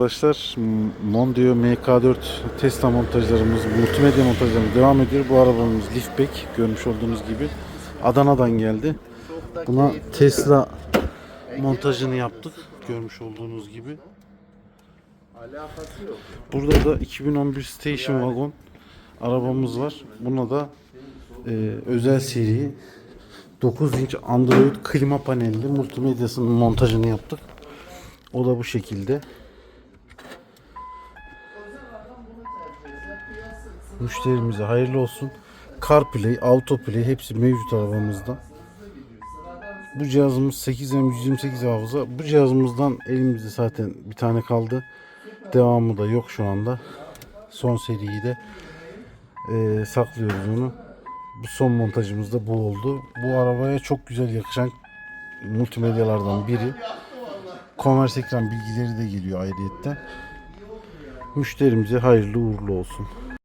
Arkadaşlar Mondio MK4 Tesla montajlarımız, multimedya montajlarımız devam ediyor. Bu arabamız liftback görmüş olduğunuz gibi Adana'dan geldi. Buna Tesla montajını yaptık görmüş olduğunuz gibi. Burada da 2011 Station Wagon arabamız var. Buna da e, özel seri 9 inç Android klima panelli multimedyasının montajını yaptık. O da bu şekilde. Müşterimize hayırlı olsun. CarPlay, AutoPlay hepsi mevcut arabamızda. Bu cihazımız 8M 128 hafıza. Bu cihazımızdan elimizde zaten bir tane kaldı. Devamı da yok şu anda. Son seriyi de eee, saklıyoruz onu. Bu son montajımız da bu oldu. Bu arabaya çok güzel yakışan multimedyalardan biri. Konvers ekran bilgileri de geliyor ayrıyetten. Müşterimize hayırlı uğurlu olsun.